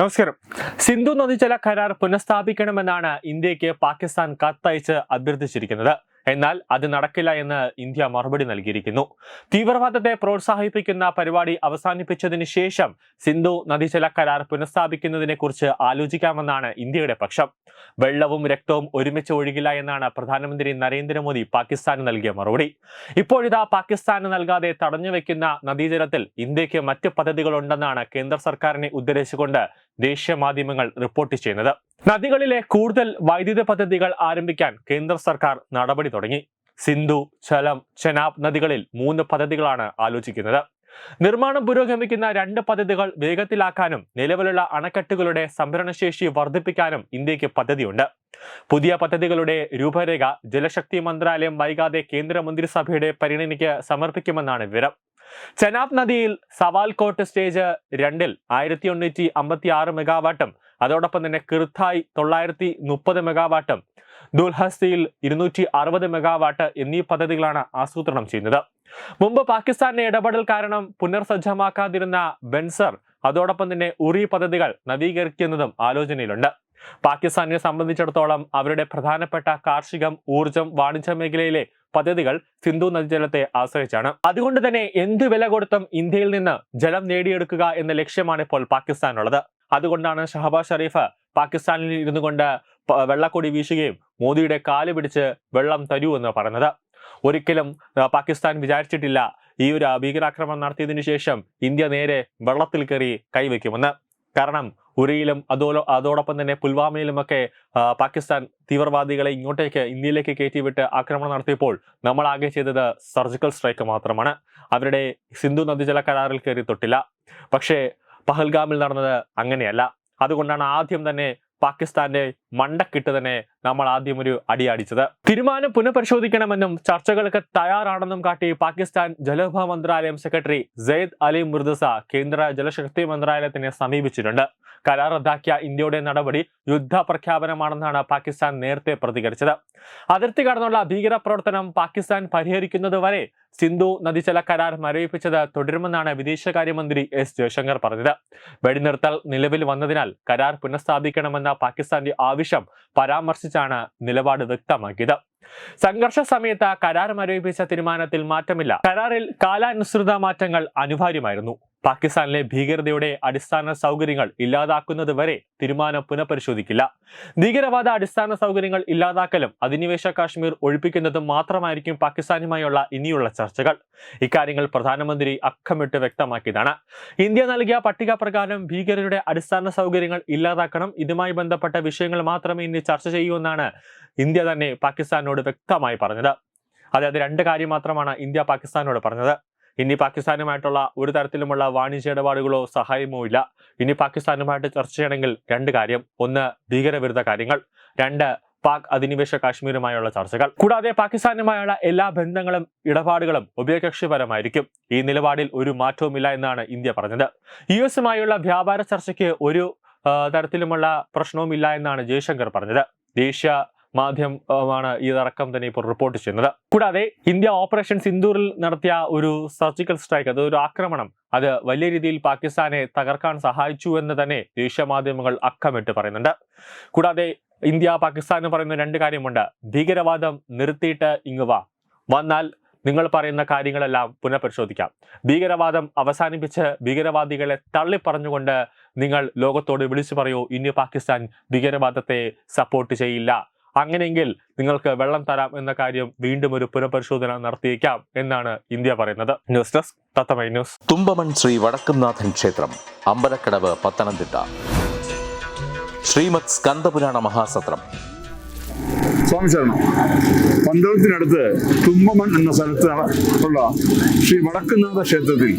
നമസ്കാരം. സിന്ധു നദീജല കരാർ പുനഃസ്ഥാപിക്കണമെന്നാണ് ഇന്ത്യയ്ക്ക് പാകിസ്ഥാൻ കത്തയച്ച് അഭ്യർത്ഥിച്ചിരിക്കുന്നത്. എന്നാൽ അത് നടക്കില്ല എന്ന് ഇന്ത്യ മറുപടി നൽകിയിരിക്കുന്നു. തീവ്രവാദത്തെ പ്രോത്സാഹിപ്പിക്കുന്ന പരിപാടി അവസാനിപ്പിച്ചതിന് ശേഷം സിന്ധു നദീജല കരാർ പുനഃസ്ഥാപിക്കുന്നതിനെ കുറിച്ച് ആലോചിക്കാമെന്നാണ് ഇന്ത്യയുടെ പക്ഷം. വെള്ളവും രക്തവും ഒരുമിച്ച് ഒഴുകില്ല എന്നാണ് പ്രധാനമന്ത്രി നരേന്ദ്രമോദി പാകിസ്ഥാന് നൽകിയ മറുപടി. ഇപ്പോഴിതാ പാകിസ്ഥാന് നൽകാതെ തടഞ്ഞുവെക്കുന്ന നദീജലത്തിൽ ഇന്ത്യയ്ക്ക് മറ്റ് പദ്ധതികളുണ്ടെന്നാണ് കേന്ദ്ര സർക്കാരിനെ ഉദ്ധരിച്ചുകൊണ്ട് ദേശീയ മാധ്യമങ്ങൾ റിപ്പോർട്ട് ചെയ്യുന്നത്. നദികളിലെ കൂടുതൽ വൈദ്യുത പദ്ധതികൾ ആരംഭിക്കാൻ കേന്ദ്ര സർക്കാർ നടപടി തുടങ്ങി. സിന്ധു ചലം ചെനാബ് നദികളിൽ മൂന്ന് പദ്ധതികളാണ് ആലോചിക്കുന്നത്. നിർമ്മാണം പുരോഗമിക്കുന്ന രണ്ട് പദ്ധതികൾ വേഗത്തിലാക്കാനും നിലവിലുള്ള അണക്കെട്ടുകളുടെ സംഭരണശേഷി വർദ്ധിപ്പിക്കാനും ഇന്ത്യയ്ക്ക് പദ്ധതിയുണ്ട്. പുതിയ പദ്ധതികളുടെ രൂപരേഖ ജലശക്തി മന്ത്രാലയം വൈകാതെ കേന്ദ്ര മന്ത്രിസഭയുടെ പരിഗണനയ്ക്ക് സമർപ്പിക്കുമെന്നാണ് വിവരം. ചെനാബ് നദിയിൽ സവാൽകോട്ട് സ്റ്റേജ് രണ്ടിൽ ആയിരത്തി എണ്ണൂറ്റി അമ്പത്തി ആറ് മെഗാവാട്ടും അതോടൊപ്പം തന്നെ കിർത്തായ് തൊള്ളായിരത്തി മുപ്പത് മെഗാവാട്ടും ദുൽഹസ്തിയിൽ ഇരുന്നൂറ്റി അറുപത് മെഗാവാട്ട് എന്നീ പദ്ധതികളാണ് ആസൂത്രണം ചെയ്യുന്നത്. മുമ്പ് പാകിസ്ഥാന്റെ ഇടപെടൽ കാരണം പുനർസജ്ജമാക്കാതിരുന്ന ബെൻസർ അതോടൊപ്പം തന്നെ ഉറി പദ്ധതികൾ നവീകരിക്കുന്നതും ആലോചനയിലുണ്ട്. പാകിസ്ഥാനെ സംബന്ധിച്ചിടത്തോളം അവരുടെ പ്രധാനപ്പെട്ട കാർഷികം ഊർജം വാണിജ്യ മേഖലയിലെ പദ്ധതികൾ സിന്ധു നദീജലത്തെ ആശ്രയിച്ചാണ്. അതുകൊണ്ട് തന്നെ എന്ത് വില കൊടുത്തും ഇന്ത്യയിൽ നിന്ന് ജലം നേടിയെടുക്കുക എന്ന ലക്ഷ്യമാണ് ഇപ്പോൾ പാകിസ്ഥാനുള്ളത്. അതുകൊണ്ടാണ് ഷഹബാസ് ഷരീഫ് പാകിസ്ഥാനിൽ ഇരുന്നു കൊണ്ട് വെള്ളക്കൊടി വീശുകയും മോദിയുടെ കാൽ പിടിച്ച് വെള്ളം തരൂ എന്ന് പറഞ്ഞത്. ഒരിക്കലും പാകിസ്ഥാൻ വിചാരിച്ചിട്ടില്ല ഈ ഒരു ഭീകരാക്രമണം നടത്തിയതിനു ശേഷം ഇന്ത്യ നേരെ വെള്ളത്തിൽ കയറി കൈവയ്ക്കുമെന്ന്. കാരണം ഉരിയിലും അതോ അതോടൊപ്പം തന്നെ പുൽവാമയിലുമൊക്കെ പാകിസ്ഥാൻ തീവ്രവാദികളെ ഇങ്ങോട്ടേക്ക് ഇന്ത്യയിലേക്ക് കയറ്റിവിട്ട് ആക്രമണം നടത്തിയപ്പോൾ നമ്മൾ ആകെ ചെയ്തത് സർജിക്കൽ സ്ട്രൈക്ക് മാത്രമാണ്. അവരുടെ സിന്ധു നദീജല കരാറിൽ കയറി തൊട്ടില്ല. പക്ഷേ പഹൽഗാമിൽ നടന്നത് അങ്ങനെയല്ല. അതുകൊണ്ടാണ് ആദ്യം തന്നെ പാകിസ്ഥാന്റെ മണ്ടക്കിട്ട് തന്നെ നമ്മൾ ആദ്യം ഒരു അടിയടിച്ചത് തീരുമാനം പുനഃപരിശോധിക്കണമെന്നും ചർച്ചകൾക്ക് തയ്യാറാണെന്നും കാട്ടി പാകിസ്ഥാൻ ജലവിഭവ മന്ത്രാലയം സെക്രട്ടറി സെയ്ദ് അലി മുർദസ കേന്ദ്ര ജലശക്തി മന്ത്രാലയത്തിനെ സമീപിച്ചിട്ടുണ്ട്. കരാർ റദ്ദാക്കിയ ഇന്ത്യയുടെ നടപടി യുദ്ധ പ്രഖ്യാപനമാണെന്നാണ് പാകിസ്ഥാൻ നേരത്തെ പ്രതികരിച്ചത്. അതിർത്തി കടന്നുള്ള ഭീകര പ്രവർത്തനം പാകിസ്ഥാൻ പരിഹരിക്കുന്നതുവരെ സിന്ധു നദീജല കരാർ മരവിപ്പിച്ചത് തുടരുമെന്നാണ് വിദേശകാര്യമന്ത്രി എസ് ജയശങ്കർ പറഞ്ഞത്. വെടിനിർത്തൽ നിലവിൽ വന്നതിനാൽ കരാർ പുനഃസ്ഥാപിക്കണമെന്ന പാകിസ്ഥാന്റെ ആവശ്യം പരാമർശിച്ചാണ് നിലപാട് വ്യക്തമാക്കിയത്. സംഘർഷ സമയത്ത് കരാർ മരവിപ്പിച്ച തീരുമാനത്തിൽ മാറ്റമില്ല. കരാറിൽ കാലാനുസൃത മാറ്റങ്ങൾ അനിവാര്യമായിരുന്നു. പാകിസ്ഥാനിലെ ഭീകരതയുടെ അടിസ്ഥാന സൗകര്യങ്ങൾ ഇല്ലാതാക്കുന്നത് വരെ തീരുമാനം പുനഃപരിശോധിക്കില്ല. ഭീകരവാദ അടിസ്ഥാന സൗകര്യങ്ങൾ ഇല്ലാതാക്കലും അധിനിവേശ കാശ്മീർ ഒഴിപ്പിക്കുന്നതും മാത്രമായിരിക്കും പാകിസ്ഥാനുമായുള്ള ഇനിയുള്ള ചർച്ചകൾ. ഇക്കാര്യങ്ങൾ പ്രധാനമന്ത്രി അക്കമിട്ട് വ്യക്തമാക്കിയതാണ്. ഇന്ത്യ നൽകിയ പട്ടിക പ്രകാരം ഭീകരരുടെ അടിസ്ഥാന സൗകര്യങ്ങൾ ഇല്ലാതാക്കണം ഇതുമായി ബന്ധപ്പെട്ട വിഷയങ്ങൾ മാത്രമേ ഇനി ചർച്ച ചെയ്യൂ എന്നാണ് ഇന്ത്യ തന്നെ പാകിസ്ഥാനോട് വ്യക്തമായി പറഞ്ഞത്. അതായത് രണ്ട് കാര്യം മാത്രമാണ് ഇന്ത്യ പാകിസ്ഥാനോട് പറഞ്ഞത്. ഇനി പാകിസ്ഥാനുമായിട്ടുള്ള ഒരു തരത്തിലുമുള്ള വാണിജ്യ ഇടപാടുകളോ സഹായമോ ഇല്ല. ഇനി പാകിസ്ഥാനുമായിട്ട് ചർച്ച ചെയ്യണമെങ്കിൽ രണ്ട് കാര്യം. ഒന്ന് ഭീകരവിരുദ്ധ കാര്യങ്ങൾ. രണ്ട് പാക് അധിനിവേശ കാശ്മീരുമായുള്ള ചർച്ചകൾ. കൂടാതെ പാകിസ്ഥാനുമായുള്ള എല്ലാ ബന്ധങ്ങളും ഇടപാടുകളും ഉഭയകക്ഷിപരമായിരിക്കും. ഈ നിലപാടിൽ ഒരു മാറ്റവുമില്ല എന്നാണ് ഇന്ത്യ പറഞ്ഞത്. യു എസുമായുള്ള വ്യാപാര ചർച്ചയ്ക്ക് ഒരു തരത്തിലുമുള്ള പ്രശ്നവുമില്ല എന്നാണ് ജയശങ്കർ പറഞ്ഞത്. ദേശീയ മാധ്യമമാണ് ഈ ഇതടക്കം തന്നെ ഇപ്പോൾ റിപ്പോർട്ട് ചെയ്യുന്നത്. കൂടാതെ ഇന്ത്യ ഓപ്പറേഷൻ സിന്ദൂറിൽ നടത്തിയ ഒരു സർജിക്കൽ സ്ട്രൈക്ക് അത് ഒരു ആക്രമണം അത് വലിയ രീതിയിൽ പാകിസ്ഥാനെ തകർക്കാൻ സഹായിച്ചു എന്ന് തന്നെ ദേശീയ മാധ്യമങ്ങൾ അക്കമിട്ട് പറയുന്നുണ്ട്. കൂടാതെ ഇന്ത്യ പാകിസ്ഥാൻ എന്ന് പറയുന്ന രണ്ട് കാര്യമുണ്ട്. ഭീകരവാദം നിർത്തിയിട്ട് ഇങ്ങ് വന്നാൽ നിങ്ങൾ പറയുന്ന കാര്യങ്ങളെല്ലാം പുനഃപരിശോധിക്കാം. ഭീകരവാദം അവസാനിപ്പിച്ച് ഭീകരവാദികളെ തള്ളിപ്പറഞ്ഞുകൊണ്ട് നിങ്ങൾ ലോകത്തോട് വിളിച്ചു പറയൂ ഇനി പാകിസ്ഥാൻ ഭീകരവാദത്തെ സപ്പോർട്ട് ചെയ്യില്ല. അങ്ങനെയെങ്കിൽ നിങ്ങൾക്ക് വെള്ളം തരാം എന്ന കാര്യം വീണ്ടും ഒരു പുനഃപരിശോധന നടത്തിയേക്കാം എന്നാണ് ഇന്ത്യ പറയുന്നത്. News desk Thathamai news. Thumpamon Sree Vadakkumnathan ക്ഷേത്രം അമ്പലക്കടവ് പത്തനംതിട്ട. ശ്രീമത് സ്കന്ദപുരാണ മഹാസത്രം. സ്വാമി ശരണം. പന്തളത്തിനടുത്ത് തുമ്പമൺ എന്ന സ്ഥലത്ത് ഉള്ള ശ്രീ വടക്കുന്നാഥ ക്ഷേത്രത്തിൽ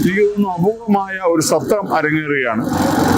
എനിക്ക് തോന്നുന്നു അപൂർവമായ ഒരു സത്രം അരങ്ങേറുകയാണ്.